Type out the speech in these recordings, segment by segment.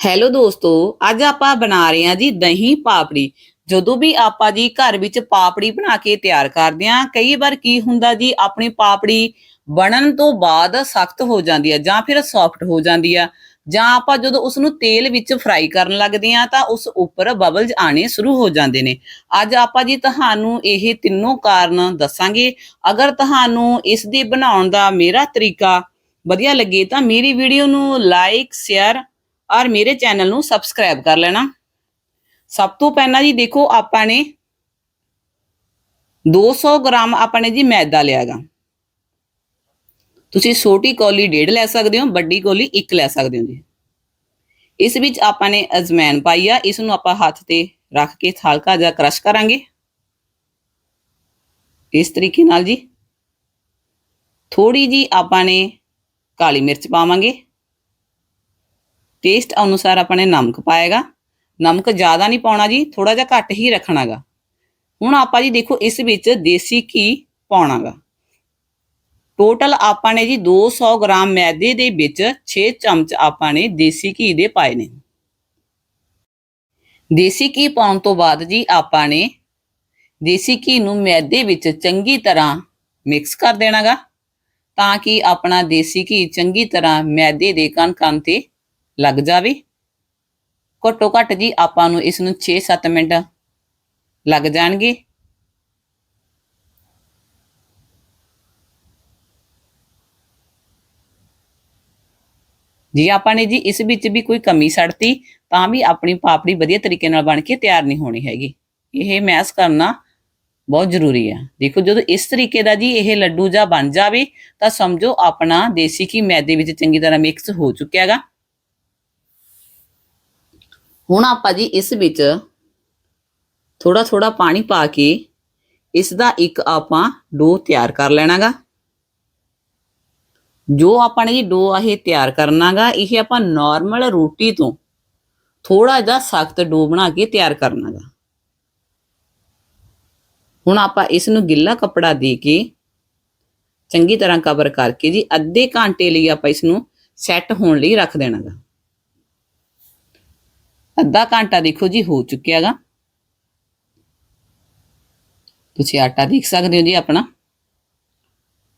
Hello ਦੋਸਤੋ, ਅੱਜ ਆਪਾਂ ਬਣਾ ਰਹੇ ਹਾਂ ਜੀ ਦਹੀਂ ਪਾਪੜੀ। ਜਦੋਂ ਵੀ ਆਪਾਂ ਜੀ ਘਰ ਵਿੱਚ ਪਾਪੜੀ ਬਣਾ ਕੇ ਤਿਆਰ ਕਰਦੇ ਹਾਂ, ਕਈ ਵਾਰ ਕੀ ਹੁੰਦਾ ਜੀ, ਆਪਣੀ ਪਾਪੜੀ ਬਣਨ ਤੋਂ ਬਾਅਦ ਸਖਤ ਹੋ ਜਾਂਦੀ ਹੈ ਜਾਂ ਫਿਰ ਸੌਫਟ ਹੋ ਜਾਂਦੀ ਆ। ਜਾਂ ਆਪਾਂ ਜਦੋਂ ਉਸ ਨੂੰ ਤੇਲ ਵਿੱਚ ਫਰਾਈ ਕਰਨ ਲੱਗਦੇ ਹਾਂ, ਤਾਂ ਉਸ ਉੱਪਰ ਬਬਲਜ਼ ਆਣੇ ਸ਼ੁਰੂ ਹੋ ਜਾਂਦੇ ਨੇ। ਅੱਜ ਆਪਾਂ ਜੀ ਤੁਹਾਨੂੰ ਇਹ ਤਿੰਨੋਂ ਕਾਰਨ ਦੱਸਾਂਗੇ। ਅਗਰ ਤੁਹਾਨੂੰ ਇਸ ਦੀ ਬਣਾਉਣ ਦਾ ਮੇਰਾ ਤਰੀਕਾ ਵਧੀਆ ਲੱਗੇ, ਤਾਂ ਮੇਰੀ ਵੀਡੀਓ ਨੂੰ ਲਾਈਕ ਸ਼ੇਅਰ ਔਰ ਮੇਰੇ ਚੈਨਲ ਨੂੰ ਸਬਸਕ੍ਰਾਈਬ ਕਰ ਲੈਣਾ। ਸਭ ਤੋਂ ਪਹਿਲਾਂ ਜੀ ਦੇਖੋ, ਆਪਾਂ ਨੇ 200 ਗ੍ਰਾਮ ਆਪਾਂ ਨੇ ਜੀ ਮੈਦਾ ਲਿਆਗਾ ਤੁਸੀਂ ਛੋਟੀ ਕੌਲੀ ਡੇਢ ਲੈ ਸਕਦੇ ਹੋ, ਵੱਡੀ ਕੌਲੀ ਇੱਕ ਲੈ ਸਕਦੇ ਹੋ ਜੀ। ਇਸ ਵਿੱਚ ਆਪਾਂ ਨੇ ਅਜਮੈਨ ਪਾਈ ਆ, ਇਸ ਨੂੰ ਆਪਾਂ ਹੱਥ ਤੇ ਰੱਖ ਕੇ ਹਲਕਾ ਜਿਹਾ ਕ੍ਰਸ਼ ਕਰਾਂਗੇ। ਇਸ ਤਰੀਕੇ ਨਾਲ ਜੀ ਥੋੜੀ ਜੀ ਆਪਾਂ ਨੇ ਕਾਲੀ ਮਿਰਚ ਪਾਵਾਂਗੇ। ਟੇਸਟ ਅਨੁਸਾਰ ਆਪਾਂ ਨੇ ਨਮਕ ਪਾਏਗਾ। ਨਮਕ ਜ਼ਿਆਦਾ ਨਹੀਂ ਪਾਉਣਾ ਜੀ ਥੋੜਾ ਜਿਹਾ ਘੱਟ ਹੀ ਰੱਖਣਾਗਾ। ਹੁਣ ਆਪਾਂ ਜੀ ਦੇਖੋ, ਇਸ ਵਿੱਚ ਦੇਸੀ ਘੀ ਪਾਉਣਾਗਾ। ਟੋਟਲ ਆਪਾਂ ਨੇ ਜੀ 200 ਗ੍ਰਾਮ ਮੈਦੇ ਦੇ ਵਿੱਚ 6 ਚਮਚ ਆਪਾਂ ਨੇ ਦੇਸੀ ਘੀ ਦੇ ਪਾਏ ਨੇ। ਦੇਸੀ ਘੀ ਪਾਉਣ ਤੋਂ ਬਾਅਦ ਜੀ ਆਪਾਂ ਨੇ ਦੇਸੀ ਘੀ ਨੂੰ ਮੈਦੇ ਵਿੱਚ ਚੰਗੀ ਤਰ੍ਹਾਂ ਮਿਕਸ ਕਰ ਦੇਣਾਗਾ। ਤਾਂ ਕਿ ਆਪਣਾ ਦੇਸੀ ਘੀ ਚੰਗੀ ਤਰ੍ਹਾਂ ਮੈਦੇ ਦੇ ਕਣ ਕਣ ਤੇ ਲੱਗ ਜਾਵੇ। ਘੱਟੋ ਘੱਟ ਜੀ ਆਪਾਂ ਨੂੰ ਇਸ ਨੂੰ 6-7 ਮਿੰਟ ਲੱਗ ਜਾਣਗੇ। ਜੇ ਆਪਾਂ ਨੇ ਜੀ ਇਸ ਵਿੱਚ ਵੀ ਕੋਈ ਕਮੀ ਛੱਡਤੀ ਤਾਂ ਵੀ ਆਪਣੀ ਪਾਪੜੀ ਵਧੀਆ ਤਰੀਕੇ ਨਾਲ ਬਣ ਕੇ ਤਿਆਰ ਨਹੀਂ ਹੋਣੀ ਹੈਗੀ। ਇਹ ਮੈਸ ਕਰਨਾ ਬਹੁਤ ਜ਼ਰੂਰੀ ਹੈ ਦੇਖੋ ਜਦੋਂ ਇਸ ਤਰੀਕੇ ਦਾ ਜੀ ਇਹ ਲੱਡੂ ਜਾਂ ਬਣ ਜਾਵੇ, ਤਾਂ ਸਮਝੋ ਆਪਣਾ ਦੇਸੀ ਘੀ ਮੈਦੇ ਵਿੱਚ ਚੰਗੀ ਤਰ੍ਹਾਂ ਮਿਕਸ ਹੋ ਚੁੱਕਿਆ ਹੈਗਾ। ਹੁਣ ਆਪਾਂ ਜੀ ਇਸ ਵਿੱਚ ਥੋੜਾ ਥੋੜਾ ਪਾਣੀ ਪਾ ਕੇ ਇਸ ਦਾ ਇੱਕ ਆਪਾਂ ਡੋ ਤਿਆਰ ਕਰ ਲੈਣਾਗਾ। ਜੋ ਆਪਾਂ ਨੇ ਜੀ ਡੋ ਇਹ ਤਿਆਰ ਕਰਨਾਗਾ, ਇਹ ਆਪਾਂ ਨਾਰਮਲ ਰੋਟੀ ਤੋਂ ਥੋੜਾ ਜਿਹਾ ਸਖਤ ਡੋ ਬਣਾ ਕੇ ਤਿਆਰ ਕਰਨਾਗਾ। ਹੁਣ ਆਪਾਂ ਇਸ ਨੂੰ ਗਿੱਲਾ ਕੱਪੜਾ ਦੇ ਕੇ ਚੰਗੀ ਤਰ੍ਹਾਂ ਕਵਰ ਕਰਕੇ ਜੀ ਅੱਧੇ ਘੰਟੇ ਲਈ ਆਪਾਂ ਇਸ ਨੂੰ ਸੈੱਟ ਹੋਣ ਲਈ ਰੱਖ ਦੇਣਾਗਾ। ਅੱਧਾ ਘੰਟਾ ਦੇਖੋ ਜੀ ਹੋ ਚੁੱਕਿਆਗਾ ਤੁਸੀਂ ਆਟਾ ਦੇਖ ਸਕਦੇ ਹੋ ਜੀ ਆਪਣਾ।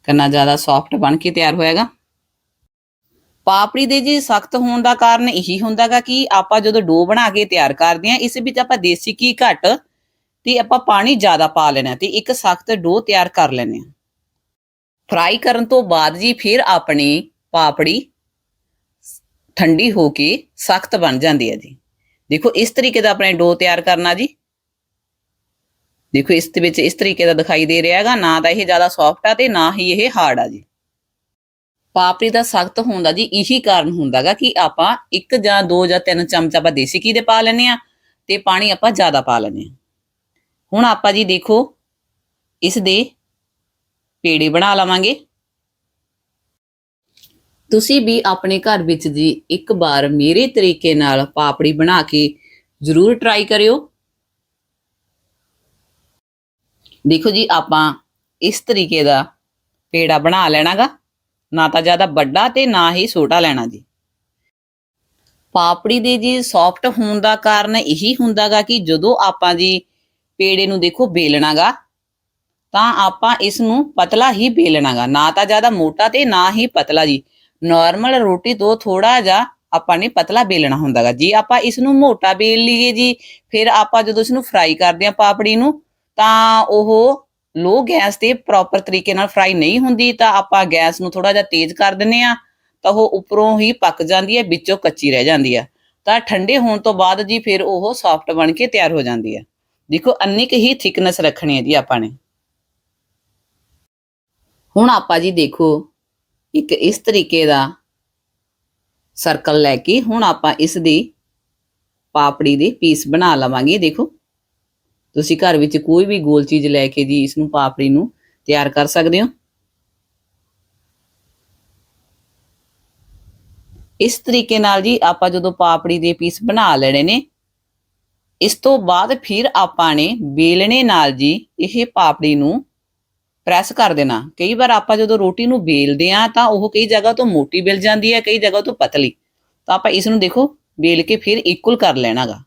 ਕਿੰਨਾ ਜ਼ਿਆਦਾ ਸੌਫਟ ਬਣ ਕੇ ਤਿਆਰ ਹੋਏਗਾ ਪਾਪੜੀ ਦੇ ਜੀ ਸਖਤ ਹੋਣ ਦਾ ਕਾਰਨ ਇਹੀ ਹੁੰਦਾਗਾ ਕਿ ਆਪਾਂ ਜਦੋਂ ਡੋ ਬਣਾ ਕੇ ਤਿਆਰ ਕਰਦੇ ਆ ਇਸ ਵਿੱਚ ਆਪਾਂ ਦੇਸੀ ਘੀ ਘੱਟ ਤੇ ਆਪਾਂ ਪਾਣੀ ਜ਼ਿਆਦਾ ਪਾ ਲੈਣਾ ਤੇ ਇੱਕ ਸਖਤ ਡੋ ਤਿਆਰ ਕਰ ਲੈਣੇ ਆ ਫਰਾਈ ਕਰਨ ਤੋਂ ਬਾਅਦ ਜੀ ਫਿਰ ਆਪਣੀ ਪਾਪੜੀ ਠੰਡੀ ਹੋ ਕੇ ਸਖਤ ਬਣ ਜਾਂਦੀ ਹੈ ਜੀ। ਦੇਖੋ ਇਸ ਤਰੀਕੇ ਦਾ ਆਪਣੇ ਡੋ ਤਿਆਰ ਕਰਨਾ ਜੀ। ਦੇਖੋ ਇਸ ਦੇ ਵਿੱਚ ਇਸ ਤਰੀਕੇ ਦਾ ਦਿਖਾਈ ਦੇ ਰਿਹਾ ਹੈਗਾ, ਨਾ ਤਾਂ ਇਹ ਜ਼ਿਆਦਾ ਸੌਫਟ ਆ ਤੇ ਨਾ ਹੀ ਇਹ ਹਾਰਡ ਆ ਜੀ। ਪਾਪੜੀ ਦਾ ਸਖਤ ਹੋਣ ਦਾ ਜੀ, ਇਹੀ ਕਾਰਨ ਹੁੰਦਾਗਾ ਕਿ ਆਪਾਂ ਇੱਕ ਜਾਂ ਦੋ ਜਾਂ ਤਿੰਨ ਚਮਚ ਆਪਾਂ ਦੇਸੀ ਘੀ ਦੇ ਪਾ ਲੈਨੇ ਆ ਤੇ ਪਾਣੀ ਆਪਾਂ ਜ਼ਿਆਦਾ ਪਾ ਲੈਨੇ ਆ ਹੁਣ ਆਪਾਂ ਜੀ ਦੇਖੋ, ਇਸ ਦੇ ਪੇੜੇ ਬਣਾ ਲਵਾਂਗੇ। ਤੁਸੀਂ ਵੀ ਆਪਣੇ ਘਰ ਵਿੱਚ ਜੀ ਇੱਕ ਵਾਰ ਮੇਰੇ ਤਰੀਕੇ ਨਾਲ ਪਾਪੜੀ ਬਣਾ ਕੇ ਜ਼ਰੂਰ ਟਰਾਈ ਕਰਿਓ। ਦੇਖੋ ਜੀ, ਆਪਾਂ ਇਸ ਤਰੀਕੇ ਦਾ ਪੇੜਾ ਬਣਾ ਲੈਣਾਗਾ। ਨਾ ਤਾਂ ਜ਼ਿਆਦਾ ਵੱਡਾ ਤੇ ਨਾ ਹੀ ਛੋਟਾ ਲੈਣਾ ਜੀ। ਪਾਪੜੀ ਦੇ ਜੀ ਸੌਫਟ ਹੋਣ ਦਾ ਕਾਰਨ ਇਹੀ ਹੁੰਦਾਗਾ ਕਿ ਜਦੋਂ ਆਪਾਂ ਜੀ ਪੇੜੇ ਨੂੰ ਦੇਖੋ ਬੇਲਣਾਗਾ ਤਾਂ ਆਪਾਂ ਇਸ ਨੂੰ ਪਤਲਾ ਹੀ ਬੇਲਣਾਗਾ ਨਾ ਤਾਂ ਜ਼ਿਆਦਾ ਮੋਟਾ ਤੇ ਨਾ ਹੀ ਪਤਲਾ ਜੀ। ਨਾਰਮਲ ਰੋਟੀ ਤੋਂ ਥੋੜਾ ਜਿਹਾ ਆਪਾਂ ਨੇ ਪਤਲਾ ਬੇਲਣਾ ਹੁੰਦਾਗਾ। ਜੀ ਆਪਾਂ ਇਸ ਨੂੰ ਮੋਟਾ ਬੇਲ ਲਈਏ ਜੀ, ਫਿਰ ਆਪਾਂ ਜਦੋਂ ਇਸ ਨੂੰ ਫਰਾਈ ਕਰਦੇ ਆ ਪਾਪੜੀ ਨੂੰ, ਤਾਂ ਉਹ ਲੋ ਗੈਸ ਤੇ ਪ੍ਰੋਪਰ ਤਰੀਕੇ ਨਾਲ ਫਰਾਈ ਨਹੀਂ ਹੁੰਦੀ, ਤਾਂ ਆਪਾਂ ਗੈਸ ਨੂੰ ਥੋੜਾ ਜਿਹਾ ਤੇਜ਼ ਕਰ ਦਿੰਨੇ ਆ ਤਾਂ ਉਹ ਉੱਪਰੋਂ ਹੀ ਪੱਕ ਜਾਂਦੀ ਹੈ, ਵਿੱਚੋਂ ਕੱਚੀ ਰਹਿ ਜਾਂਦੀ ਹੈ। ਤਾਂ ਠੰਡੇ ਹੋਣ ਤੋਂ ਬਾਅਦ ਜੀ ਫਿਰ ਉਹ ਸੌਫਟ ਬਣ ਕੇ ਤਿਆਰ ਹੋ ਜਾਂਦੀ ਹੈ। ਦੇਖੋ ਅੰਨੀ ਕੁ ਹੀ ਥਿਕਨੈਸ ਰੱਖਣੀ ਹੈ ਜੀ ਆਪਾਂ ਨੇ। ਹੁਣ ਆਪਾਂ ਜੀ ਦੇਖੋ ਇੱਕ ਇਸ ਤਰੀਕੇ ਦਾ ਸਰਕਲ ਲੈ ਕੇ ਹੁਣ ਆਪਾਂ ਇਸ ਦੀ ਪਾਪੜੀ ਦੇ ਪੀਸ ਬਣਾ ਲਵਾਂਗੇ। ਦੇਖੋ, ਤੁਸੀਂ ਘਰ ਵਿੱਚ ਕੋਈ ਵੀ ਗੋਲ ਚੀਜ਼ ਲੈ ਕੇ ਜੀ ਇਸ ਨੂੰ ਪਾਪੜੀ ਨੂੰ ਤਿਆਰ ਕਰ ਸਕਦੇ ਹੋ। ਇਸ ਤਰੀਕੇ ਨਾਲ ਜੀ ਆਪਾਂ ਜਦੋਂ ਪਾਪੜੀ ਦੇ ਪੀਸ ਬਣਾ ਲੈਣੇ ਨੇ, ਇਸ ਤੋਂ ਬਾਅਦ ਫਿਰ ਆਪਾਂ ਨੇ ਬੇਲਣੇ ਨਾਲ ਜੀ ਇਹ ਪਾਪੜੀ ਨੂੰ ਪ੍ਰੈਸ ਕਰ ਦੇਣਾ। ਕਈ ਵਾਰ ਆਪਾਂ ਜਦੋਂ ਰੋਟੀ ਨੂੰ ਬੇਲਦੇ ਆ ਤਾਂ ਉਹ ਕਈ ਜਗ੍ਹਾ ਤੋਂ ਮੋਟੀ ਮਿਲ ਜਾਂਦੀ ਹੈ, ਕਈ ਜਗ੍ਹਾ ਤੋਂ ਪਤਲੀ। ਤਾਂ ਆਪਾਂ ਇਸ ਨੂੰ ਦੇਖੋ ਵੇਲ ਕੇ ਫਿਰ ਇਕੁਅਲ ਕਰ ਲੈਣਾਗਾ।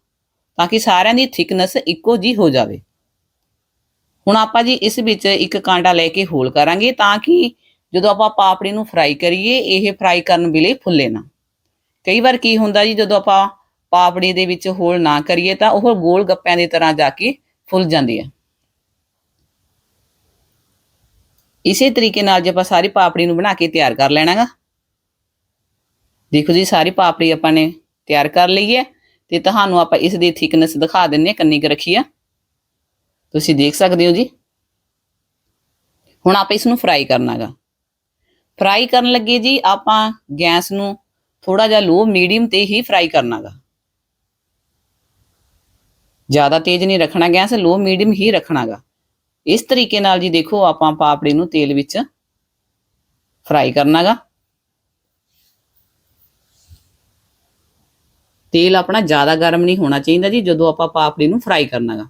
ਤਾਂ ਕਿ ਸਾਰਿਆਂ ਦੀ ਥਿਕਨੈਸ ਇੱਕੋ ਜੀ ਹੋ ਜਾਵੇ। ਹੁਣ ਆਪਾਂ ਜੀ ਇਸ ਵਿੱਚ ਇੱਕ ਕਾਂਡਾ ਲੈ ਕੇ ਹੋਲ ਕਰਾਂਗੇ ਤਾਂ ਕਿ ਜਦੋਂ ਆਪਾਂ ਪਾਪੜੀ ਨੂੰ ਫਰਾਈ ਕਰੀਏ, ਇਹ ਫਰਾਈ ਕਰਨ ਵੇਲੇ ਫੁੱਲੇ ਨਾ। ਕਈ ਵਾਰ ਕੀ ਹੁੰਦਾ ਜੀ, ਜਦੋਂ ਆਪਾਂ ਪਾਪੜੀ ਦੇ ਵਿੱਚ ਹੋਲ ਨਾ ਕਰੀਏ ਤਾਂ ਉਹ ਗੋਲ ਗੱਪਿਆਂ ਦੀ ਤਰ੍ਹਾਂ ਜਾ ਕੇ ਫੁੱਲ ਜਾਂਦੀ ਹੈ। ਇਸੇ ਤਰੀਕੇ ਨਾਲ ਜੇ ਆਪਾਂ ਸਾਰੀ ਪਾਪੜੀ ਨੂੰ ਬਣਾ ਕੇ ਤਿਆਰ ਕਰ ਲੈਣਾਗਾ। ਦੇਖੋ ਜੀ, ਸਾਰੀ ਪਾਪੜੀ ਆਪਾਂ ਨੇ ਤਿਆਰ ਕਰ ਲਈ ਹੈ ਤੇ ਤੁਹਾਨੂੰ ਆਪਾਂ ਇਸ ਦੀ ਥਿਕਨੈਸ ਦਿਖਾ ਦਿੰਨੇ ਕੰਨੀ ਕੁ ਰੱਖੀ ਆ। ਤੁਸੀਂ ਦੇਖ ਸਕਦੇ ਹੋ ਜੀ। ਹੁਣ ਆਪਾਂ ਇਸ ਨੂੰ ਫਰਾਈ ਕਰਨਾਗਾ। ਫਰਾਈ ਕਰਨ ਲੱਗੇ ਜੀ ਆਪਾਂ ਗੈਸ ਨੂੰ ਥੋੜਾ ਜਿਹਾ ਲੋ ਮੀਡੀਅਮ ਤੇ ਹੀ ਫਰਾਈ ਕਰਨਾਗਾ। ਜ਼ਿਆਦਾ ਤੇਜ਼ ਨਹੀਂ ਰੱਖਣਾ ਗੈਸ, ਲੋ ਮੀਡੀਅਮ ਹੀ ਰੱਖਣਾਗਾ। ਇਸ ਤਰੀਕੇ ਨਾਲ ਜੀ ਦੇਖੋ ਆਪਾਂ ਪਾਪੜੀ ਨੂੰ ਤੇਲ ਵਿੱਚ ਫਰਾਈ ਕਰਨਾਗਾ। ਤੇਲ ਆਪਣਾ ਜ਼ਿਆਦਾ ਗਰਮ ਨਹੀਂ ਹੋਣਾ ਚਾਹੀਦਾ ਜੀ, ਜਦੋਂ ਆਪਾਂ ਪਾਪੜੀ ਨੂੰ ਫਰਾਈ ਕਰਨਾਗਾ।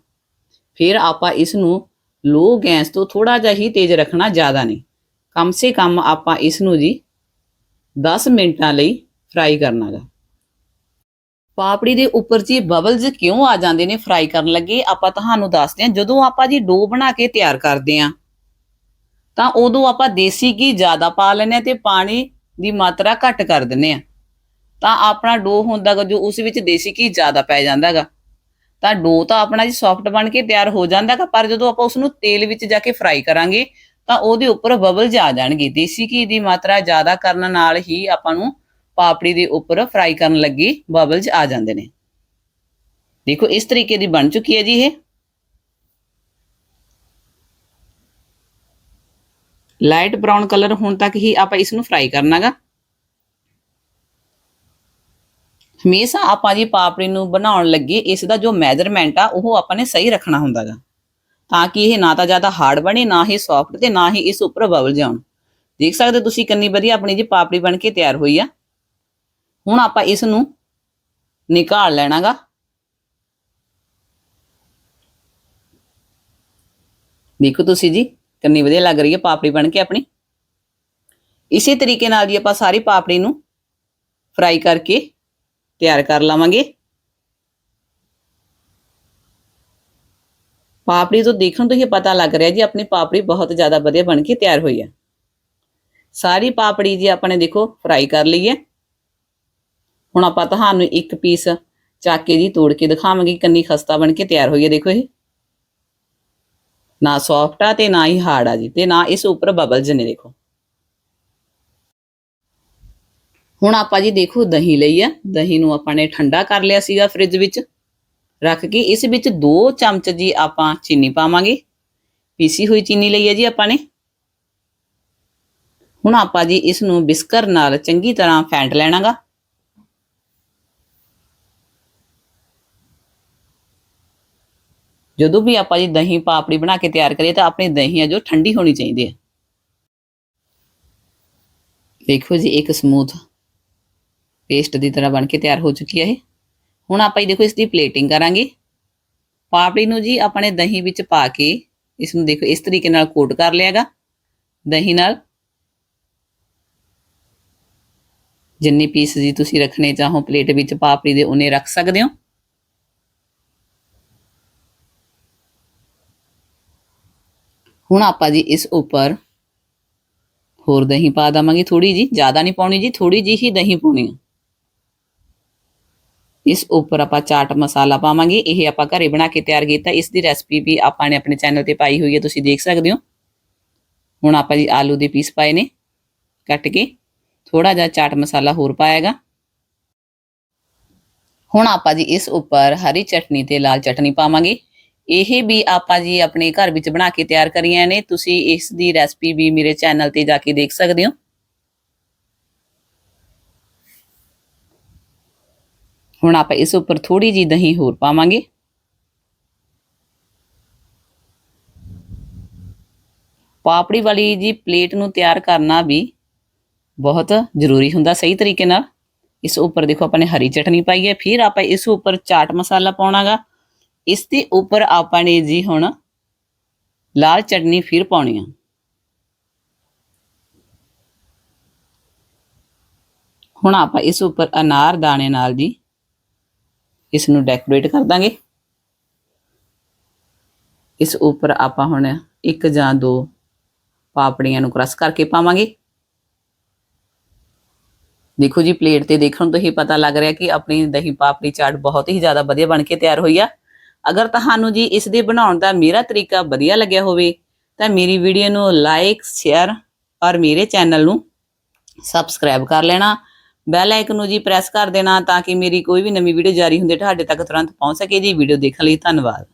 ਫਿਰ ਆਪਾਂ ਇਸ ਨੂੰ ਲੋ ਗੈਸ ਤੋਂ ਥੋੜਾ ਜਿਹਾ ਹੀ ਤੇਜ਼ ਰੱਖਣਾ ਜ਼ਿਆਦਾ ਨਹੀਂ। ਕਮ ਸੇ ਕਮ ਆਪਾਂ ਇਸ ਨੂੰ ਜੀ 10 ਮਿੰਟਾਂ ਲਈ ਫਰਾਈ ਕਰਨਾਗਾ। ਪਾਪੜੀ ਦੇ ਉੱਪਰ ਜੀ ਬਬਲਸ ਕਿਉਂ ਆ ਜਾਂਦੇ ਨੇ ਫਰਾਈ ਕਰਨ ਲੱਗੇ? ਆਪਾਂ ਤੁਹਾਨੂੰ ਦੱਸਦੇ ਹਾਂ, ਜਦੋਂ ਆਪਾਂ ਜੀ ਡੋ ਬਣਾ ਕੇ ਤਿਆਰ ਕਰਦੇ ਹਾਂ, ਤਾਂ ਉਦੋਂ ਆਪਾਂ ਦੇਸੀ ਘੀ ਜ਼ਿਆਦਾ ਪਾ ਲੈਂਦੇ ਹਾਂ ਤੇ ਪਾਣੀ ਦੀ ਮਾਤਰਾ ਘੱਟ ਕਰ ਦਿੰਦੇ ਹਾਂ। ਤਾਂ ਆਪਣਾ ਡੋ ਹੁੰਦਾ ਗਾ ਜੋ ਉਸ ਵਿੱਚ ਦੇਸੀ ਘੀ ਜ਼ਿਆਦਾ ਪੈ ਜਾਂਦਾਗਾ ਤਾਂ ਡੋ ਤਾਂ ਆਪਣਾ ਜੀ ਸੌਫਟ ਬਣ ਕੇ ਤਿਆਰ ਹੋ ਜਾਂਦਾਗਾ ਪਰ ਜਦੋਂ ਆਪਾਂ ਉਸ ਨੂੰ ਤੇਲ ਵਿੱਚ ਜਾ ਕੇ ਫਰਾਈ ਕਰਾਂਗੇ, ਤਾਂ ਉਹਦੇ ਉੱਪਰ ਬਬਲਸ ਆ ਜਾਣਗੇ। ਦੇਸੀ ਘੀ ਦੀ ਮਾਤਰਾ ਜ਼ਿਆਦਾ ਕਰਨ ਨਾਲ ਹੀ ਆਪਾਂ ਨੂੰ ਪਾਪੜੀ ਦੇ ਉੱਪਰ ਫਰਾਈ ਕਰਨ ਲੱਗੀ ਬਬਲਸ ਆ ਜਾਂਦੇ ਨੇ। ਦੇਖੋ, ਇਸ ਤਰੀਕੇ ਦੀ ਬਣ ਚੁੱਕੀ ਹੈ ਜੀ ਇਹ। ਲਾਈਟ ਬ੍ਰਾਊਨ ਕਲਰ ਹੋਣ ਤੱਕ ਹੀ ਆਪਾਂ ਇਸ ਨੂੰ ਫਰਾਈ ਕਰਨਾਗਾ। ਹਮੇਸ਼ਾ ਆਪਾਂ ਜੀ ਪਾਪੜੀ ਨੂੰ ਬਣਾਉਣ ਲੱਗੇ, ਇਸ ਦਾ ਜੋ ਮੈਜ਼ਰਮੈਂਟ ਆ, ਉਹ ਆਪਾਂ ਨੇ ਸਹੀ ਰੱਖਣਾ ਹੁੰਦਾਗਾ। ਤਾਂ ਕਿ ਇਹ ਨਾ ਤਾਂ ਜ਼ਿਆਦਾ ਹਾਰਡ ਬਣੇ, ਨਾ ਹੀ ਸੌਫਟ ਤੇ ਨਾ ਹੀ ਇਸ ਉੱਪਰ ਬਬਲ ਜਾਣ। ਦੇਖ ਸਕਦੇ ਹੋ ਤੁਸੀਂ ਕਿੰਨੀ ਵਧੀਆ ਆਪਣੀ ਜੀ ਪਾਪੜੀ ਬਣ ਕੇ ਤਿਆਰ ਹੋਈ ਆ। ਹੁਣ ਆਪਾਂ ਇਸ ਨੂੰ ਨਿਕਾਲ ਲੈਣਾਗਾ। ਦੇਖੋ ਤੁਸੀਂ ਜੀ, ਕਿੰਨੀ ਵਧੀਆ ਲੱਗ ਰਹੀ ਹੈ ਪਾਪੜੀ ਬਣ ਕੇ ਆਪਣੀ। ਇਸੇ ਤਰੀਕੇ ਨਾਲ ਜੀ ਆਪਾਂ ਸਾਰੀ ਪਾਪੜੀ ਨੂੰ ਫਰਾਈ ਕਰਕੇ ਤਿਆਰ ਕਰ ਲਵਾਂਗੇ। ਪਾਪੜੀ ਤੋਂ ਦੇਖਣ ਤੋਂ ਹੀ ਪਤਾ ਲੱਗ ਰਿਹਾ ਜੀ, ਆਪਣੀ ਪਾਪੜੀ ਬਹੁਤ ਜ਼ਿਆਦਾ ਵਧੀਆ ਬਣ ਕੇ ਤਿਆਰ ਹੋਈ ਹੈ। ਸਾਰੀ ਪਾਪੜੀ ਜੀ ਆਪਾਂ ਨੇ ਦੇਖੋ ਫਰਾਈ ਕਰ ਲਈ ਹੈ। ਹੁਣ ਆਪਾਂ ਤੁਹਾਨੂੰ ਇੱਕ ਪੀਸ ਚਾਕੇ ਦੀ ਤੋੜ ਕੇ ਦਿਖਾਵਾਂਗੇ, ਕੰਨੀ ਖਸਤਾ ਬਣ ਕੇ ਤਿਆਰ ਹੋਈ ਹੈ, ਦੇਖੋ ਇਹ। ਨਾ ਸੌਫਟ ਆ ਤੇ ਨਾ ਹੀ ਹਾਰਡ ਆ ਜੀ, ਤੇ ਨਾ ਇਸ ਉੱਪਰ ਬਬਲਸ ਨੇ ਦੇਖੋ। ਹੁਣ ਆਪਾਂ ਜੀ ਦੇਖੋ ਦਹੀਂ ਲਈ ਆ ਦਹੀਂ ਨੂੰ ਆਪਾਂ ਨੇ ਠੰਡਾ ਕਰ ਲਿਆ ਸੀਗਾ ਫ੍ਰਿਜ ਵਿੱਚ। ਰੱਖ ਕੇ ਇਸ ਵਿੱਚ 2 ਚਮਚ ਜੀ ਆਪਾਂ ਚੀਨੀ ਪਾਵਾਂਗੇ। ਪੀਸੀ ਹੋਈ ਚੀਨੀ ਲਈ ਹੈ ਜੀ ਆਪਾਂ ਨੇ। ਹੁਣ ਆਪਾਂ ਜੀ ਇਸ ਨੂੰ ਬਿਸਕਰ ਨਾਲ ਚੰਗੀ ਤਰ੍ਹਾਂ ਫੈਂਟ ਲੈਣਾਗਾ। ਜਦੋਂ ਵੀ ਆਪਾਂ ਜੀ ਦਹੀਂ ਪਾਪੜੀ ਬਣਾ ਕੇ ਤਿਆਰ ਕਰੀਏ ਤਾਂ ਆਪਣੀ ਦਹੀਂ ਆ ਜੋ ਠੰਡੀ ਹੋਣੀ ਚਾਹੀਦੀ ਹੈ। ਦੇਖੋ ਜੀ, ਇੱਕ ਸਮੂਥ ਪੇਸਟ ਦੀ ਤਰ੍ਹਾਂ ਬਣ ਕੇ ਤਿਆਰ ਹੋ ਚੁੱਕੀ ਹੈ ਇਹ। ਹੁਣ ਆਪਾਂ ਇਹ ਦੇਖੋ, ਇਸ ਦੀ ਪਲੇਟਿੰਗ ਕਰਾਂਗੇ। ਪਾਪੜੀ ਨੂੰ ਜੀ ਆਪਾਂ ਨੇ ਦਹੀਂ ਵਿੱਚ ਪਾ ਕੇ ਇਸ ਨੂੰ ਦੇਖੋ, ਇਸ ਤਰੀਕੇ ਨਾਲ ਕੋਟ ਕਰ ਲਿਆਗਾ ਦਹੀਂ ਨਾਲ ਜਿੰਨੀ ਪੀਸ ਜੀ ਤੁਸੀਂ ਰੱਖਣੇ ਚਾਹੋ ਪਲੇਟ ਵਿੱਚ ਪਾਪੜੀ ਦੇ ਉਹਨੇ ਰੱਖ ਸਕਦੇ ਹੋ। ਹੁਣ ਆਪਾਂ ਜੀ ਇਸ ਉੱਪਰ ਹੋਰ ਦਹੀਂ ਪਾ ਦਵਾਂਗੇ ਥੋੜੀ ਜੀ ਜ਼ਿਆਦਾ ਨਹੀਂ ਪਾਉਣੀ ਜੀ ਥੋੜੀ ਜੀ ਹੀ ਦਹੀਂ ਪਾਉਣੀ ਹੈ ਇਸ ਉੱਪਰ ਆਪਾਂ ਚਾਟ ਮਸਾਲਾ ਪਾਵਾਂਗੇ, ਇਹ ਆਪਾਂ ਘਰੇ ਬਣਾ ਕੇ ਤਿਆਰ ਕੀਤਾ, ਇਸ ਦੀ ਰੈਸਪੀ ਵੀ ਆਪਾਂ ਨੇ ਆਪਣੇ ਚੈਨਲ ਤੇ ਪਾਈ ਹੋਈ ਹੈ, ਤੁਸੀਂ ਦੇਖ ਸਕਦੇ ਹੋ। ਹੁਣ ਆਪਾਂ ਜੀ ਆਲੂ ਦੇ ਪੀਸ ਪਾਏ ਨੇ, ਕੱਟ ਕੇ ਥੋੜਾ ਜਿਹਾ ਚਾਟ ਮਸਾਲਾ ਹੋਰ ਪਾਏਗਾ ਹੁਣ ਆਪਾਂ ਜੀ ਇਸ ਉੱਪਰ ਹਰੀ ਚਟਨੀ ਤੇ ਲਾਲ ਚਟਨੀ ਪਾਵਾਂਗੇ। ਇਹ ਵੀ ਆਪਾਂ ਜੀ ਆਪਣੇ ਘਰ ਵਿੱਚ ਬਣਾ ਕੇ ਤਿਆਰ ਕਰੀਆਂ ਨੇ। ਤੁਸੀਂ ਇਸ ਦੀ ਰੈਸਪੀ ਵੀ ਮੇਰੇ ਚੈਨਲ ਤੇ ਜਾ ਕੇ ਦੇਖ ਸਕਦੇ ਹੋ। ਹੁਣ ਆਪਾਂ ਇਸ ਉੱਪਰ ਥੋੜੀ ਜੀ ਦਹੀਂ ਹੋਰ ਪਾਵਾਂਗੇ। ਪਾਪੜੀ ਵਾਲੀ ਜੀ ਪਲੇਟ ਨੂੰ ਤਿਆਰ ਕਰਨਾ ਵੀ ਬਹੁਤ ਜ਼ਰੂਰੀ ਹੁੰਦਾ ਸਹੀ ਤਰੀਕੇ ਨਾਲ। ਇਸ ਉੱਪਰ ਦੇਖੋ ਆਪਾਂ ਨੇ ਹਰੀ ਚਟਨੀ ਪਾਈ ਹੈ। ਫਿਰ ਆਪਾਂ ਇਸ ਉੱਪਰ ਚਾਟ ਮਸਾਲਾ ਪਾਉਣਾਗਾ। ਇਸਦੇ ਉੱਪਰ ਆਪਾਂ ਨੇ ਜੀ ਹੁਣ ਲਾਲ ਚਟਨੀ ਫਿਰ ਪਾਉਣੀ ਆ। ਹੁਣ ਆਪਾਂ ਇਸ ਉੱਪਰ ਅਨਾਰ ਦਾਣੇ ਨਾਲ ਜੀ ਇਸ ਨੂੰ ਡੈਕੋਰੇਟ ਕਰ ਦਾਂਗੇ। ਇਸ ਉੱਪਰ ਆਪਾਂ ਹੁਣ ਇੱਕ ਜਾਂ ਦੋ ਪਾਪੜੀਆਂ ਨੂੰ ਕ੍ਰਸ਼ ਕਰਕੇ ਪਾਵਾਂਗੇ। ਦੇਖੋ ਜੀ ਪਲੇਟ ਤੇ ਦੇਖਣ ਤੋਂ ਹੀ ਪਤਾ ਲੱਗ ਰਿਹਾ ਕਿ ਆਪਣੀ ਦਹੀਂ ਪਾਪੜੀ ਚਾਟ ਬਹੁਤ ਹੀ ਜ਼ਿਆਦਾ ਵਧੀਆ ਬਣ ਕੇ ਤਿਆਰ ਹੋਈ ਆ। ਅਗਰ ਤੁਹਾਨੂੰ ਜੀ ਇਸ ਦੇ ਬਣਾਉਣ ਦਾ ਮੇਰਾ ਤਰੀਕਾ ਵਧੀਆ ਲੱਗਿਆ ਹੋਵੇ, ਤਾਂ ਮੇਰੀ ਵੀਡੀਓ ਨੂੰ ਲਾਈਕ ਸ਼ੇਅਰ ਔਰ ਮੇਰੇ ਚੈਨਲ ਨੂੰ ਸਬਸਕ੍ਰਾਈਬ ਕਰ ਲੈਣਾ। ਬੈਲ ਆਈਕਨ ਨੂੰ ਜੀ ਪ੍ਰੈਸ ਕਰ ਦੇਣਾ ਤਾਂ ਕਿ ਮੇਰੀ ਕੋਈ ਵੀ ਨਵੀਂ ਵੀਡੀਓ ਜਾਰੀ ਹੁੰਦੇ ਤੁਹਾਡੇ ਤੱਕ ਤੁਰੰਤ ਪਹੁੰਚ ਸਕੇ ਜੀ। ਵੀਡੀਓ ਦੇਖਣ ਲਈ ਧੰਨਵਾਦ।